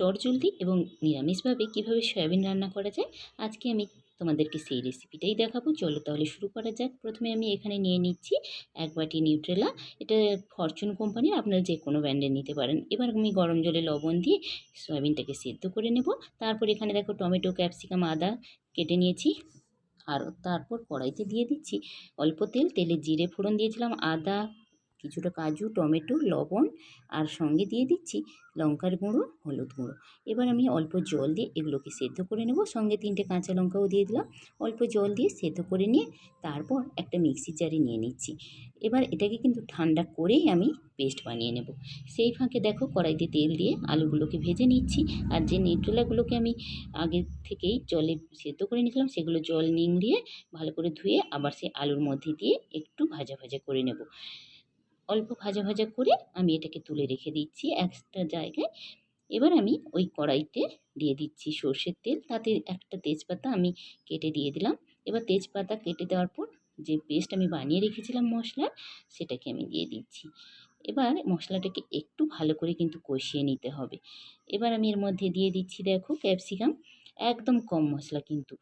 চটজলদি এবং নিরামিষভাবে কীভাবে সয়াবিন রান্না করা যায়, আজকে আমি তোমাদেরকে সেই রেসিপিটাই দেখাবো। চলো তাহলে শুরু করা যাক। প্রথমে আমি এখানে নিয়ে নিচ্ছি এক বাটি নিউট্রেলা এটা ফরচুন কোম্পানির আপনারা যে কোনো ব্র্যান্ডের নিতে পারেন। এবার আমি গরম জলে লবণ দিয়ে সয়াবিনটাকে সেদ্ধ করে নেব। তারপর এখানে দেখো টমেটো, ক্যাপসিকাম, আদা কেটে নিয়েছি। আর তারপর কড়াইতে দিয়ে দিচ্ছি অল্প তেল। তেলে জিরে ফোড়ন দিয়েছিলাম, আদা কিছুটা কাজু, টমেটো, লবণ আর সঙ্গে দিয়ে দিচ্ছি লঙ্কার গুঁড়ো, হলুদ গুঁড়ো। এবার আমি অল্প জল দিয়ে এগুলোকে সেদ্ধ করে নেব। সঙ্গে তিনটে কাঁচা লঙ্কাও দিয়ে দিলাম। অল্প জল দিয়ে সেদ্ধ করে নিয়ে তারপর একটা মিক্সি জারে নিয়ে নিচ্ছি। এবার এটাকে কিন্তু ঠান্ডা করেই আমি পেস্ট বানিয়ে নেব। সেই ফাঁকে দেখো কড়াইতে তেল দিয়ে আলুগুলোকে ভেজে নিচ্ছি। আর যে নিউট্রেলাগুলোকে আমি আগে থেকেই জলে সেদ্ধ করে নিয়েছিলাম, সেগুলো জল নিংড়িয়ে ভালো করে ধুয়ে আবার সেই আলুর মধ্যে দিয়ে একটু ভাজা ভাজা করে নেব। অল্প ভাজা ভাজা করে আমি এটাকে তুলে রেখে দিচ্ছি একটা জায়গায়। এবার আমি ওই কড়াইতে দিয়ে দিচ্ছি সর্ষের তেল। তাতে একটা তেজপাতা আমি কেটে দিয়ে দিলাম। এবার তেজপাতা কেটে দেওয়ার পর যে পেস্ট আমি বানিয়ে রেখেছিলাম মশলার সেটাকে আমি দিয়ে দিচ্ছি। এবার মশলাটাকে একটু ভালো করে কিন্তু কষিয়ে নিতে হবে। এবার আমি এর মধ্যে দিয়ে দিচ্ছি, দেখো, ক্যাপসিকাম। একদম কম মশলা কিন্তু।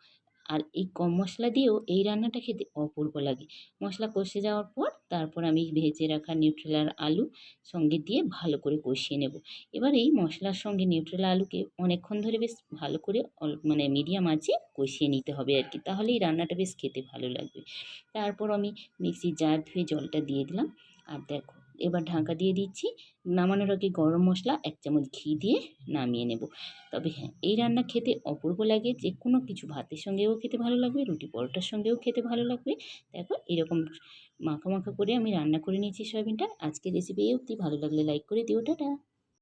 আর এই কম মশলা দিয়েও এই রান্নাটা খেতে অপূর্ব লাগে। মশলা কষে যাওয়ার পর তারপর আমি ভেজে রাখা নিউট্রেলার আলু সঙ্গে দিয়ে ভালো করে কষিয়ে নেব। এবার এই মশলার সঙ্গে নিউট্রেলা আলুকে অনেকক্ষণ ধরে বেশ ভালো করে মানে মিডিয়াম আঁচে কষিয়ে নিতে হবে আর কি তাহলে এই রান্নাটা বেশ খেতে ভালো লাগবে। তারপর আমি মিক্সির জার ধুয়ে জলটা দিয়ে দিলাম। আর দেখো এবার ঢাকা দিয়ে দিচ্ছি। নামানোর আগে গরম মশলা এক চামচ ঘি দিয়ে নামিয়ে নেব। তবে হ্যাঁ এই রান্না খেতে অপূর্ব লাগে। যে কোনো কিছু ভাতের সঙ্গেও খেতে ভালো লাগবে, রুটি পরোটার সঙ্গেও খেতে ভালো লাগবে। দেখো, এরকম মাখা মাখা করে আমি রান্না করে নিয়েছি সয়াবিনটা। আজকের রেসিপি অবধি। ভালো লাগলে লাইক করে দিও। টাটা!